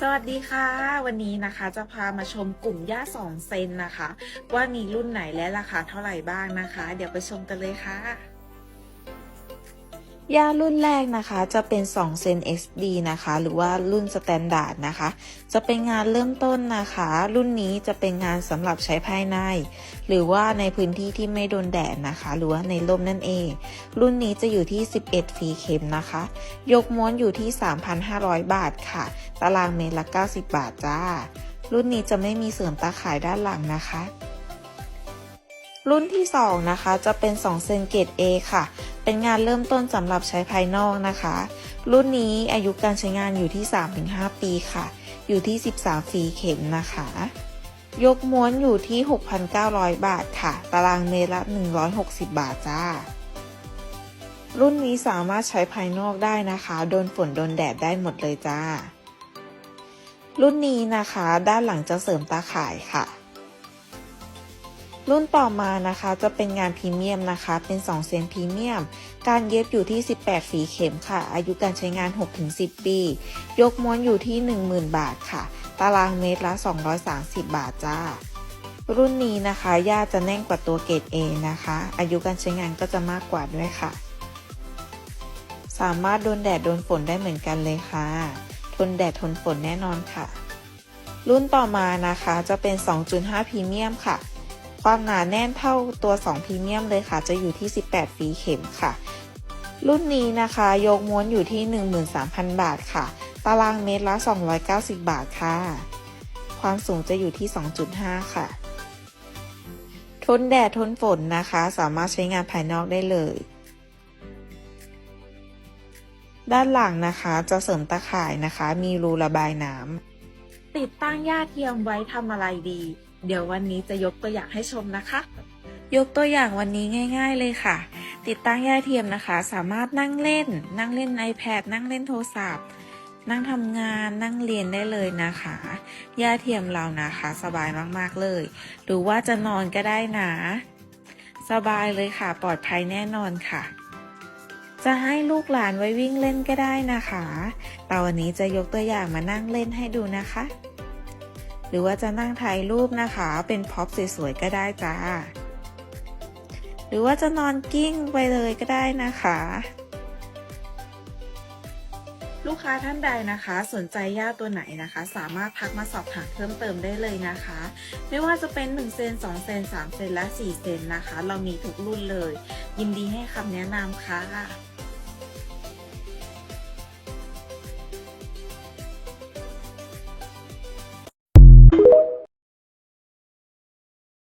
สวัสดีค่ะ วันนี้นะคะจะพามาชมกลุ่มย่าสองเซนนะคะ ว่ามีรุ่นไหนและราคาเท่าไหร่บ้างนะคะ เดี๋ยวไปชมกันเลยค่ะ ย่ารุ่นแรกนะคะจะเป็น2เซน XD นะคะ หรือว่ารุ่นสแตนดาร์ดนะคะ จะเป็นงานเริ่มต้นนะคะ รุ่นนี้จะเป็นงานสำหรับใช้ภายใน หรือว่าในพื้นที่ที่ไม่โดนแดดนะคะ หรือว่าในร่มนั่นเอง รุ่นนี้จะอยู่ที่ 11 ฟีเข็มนะคะ ยกม้วนอยู่ที่ 3,500 บาทค่ะ ตารางเมตรละ 90 บาทจ้า รุ่นนี้จะไม่มีเสริมตาข่ายด้านหลังนะคะรุ่นที่ 2 นะคะ จะเป็น2เซนเกต A ค่ะ เป็นงานเริ่มต้นสำหรับใช้ภายนอกนะคะ รุ่นนี้อายุการใช้งานอยู่ที่ 3-5 ปีค่ะ อยู่ที่ 13ฟรีเข็มนะคะ ยกม้วนอยู่ที่ 6,900 บาทค่ะ ตารางเมตรละ 160 บาทจ้า รุ่นนี้สามารถใช้ภายนอกได้นะคะ โดนฝนโดนแดดได้หมดเลยจ้า รุ่นนี้นะคะ ด้านหลังจะเสริมตาข่ายค่ะ รุ่นต่อมานะคะจะเป็นงานพรีเมียมนะคะ เป็น 2 เซนพรีเมียม การเย็บอยู่ที่ 18 ฝีเข็มค่ะ อายุการใช้งาน 6-10 ปี ยกม้วนอยู่ที่ 10,000 บาทค่ะ ตารางเมตรละ 230 บาทจ้า รุ่นนี้นะคะย่าจะแน่นกว่าตัวเกรด A นะคะ อายุการใช้งานก็จะมากกว่าด้วยค่ะ สามารถโดนแดดโดนฝนได้เหมือนกันเลยค่ะ ทนแดดทนฝนแน่นอนค่ะ รุ่นต่อมานะคะจะเป็น 2.5 พรีเมียมค่ะ ความหนาแน่นเท่าตัว2พรีเมียมเลยค่ะ จะอยู่ที่ 18ฟีเข็มค่ะ รุ่นนี้นะคะยกม้วนอยู่ที่ 13,000 บาทค่ะ ตารางเมตรละ 290 บาทค่ะ ความสูงจะอยู่ที่ 2.5 ค่ะ ทนแดดทนฝนนะคะ สามารถใช้งานภายนอกได้เลย ด้านหลังนะคะจะเสริมตะข่ายนะคะ มีรูระบายน้ำติดตั้งหญ้าเทียมไว้ทำอะไรดี เดี๋ยววันนี้จะยกตัวอย่างให้ชมนะคะ ยกตัวอย่างวันนี้ง่าย ๆ เลยค่ะ ติดตั้งหญ้าเทียมนะคะ สามารถนั่งเล่น นั่งเล่น iPad นั่งเล่นโทรศัพท์ นั่งทำงานนั่งเรียนได้เลยนะคะหญ้าเทียมเรานะคะ สบายมากๆเลย หรือว่าจะนอนก็ได้นะ สบายเลยค่ะ ปลอดภัยแน่นอนค่ะจะให้ลูกหลานไว้วิ่งเล่นก็ได้นะคะ แต่วันนี้จะยกตัวอย่างมานั่งเล่นให้ดูนะคะ หรือว่าจะนั่งถ่ายรูปนะคะ เป็นพ็อปสวยๆก็ได้จ้า หรือว่าจะนอนกิ้งไปเลยก็ได้นะคะ ลูกค้าท่านใดนะคะ สนใจย่าตัวไหนนะคะ สามารถทักมาสอบถามเพิ่มเติมได้เลยนะคะ ไม่ว่าจะเป็น1เซน2เซน3เซนและ4เซนนะคะ เรามีทุกรุ่นเลย ยินดีให้คำแนะนำค่ะ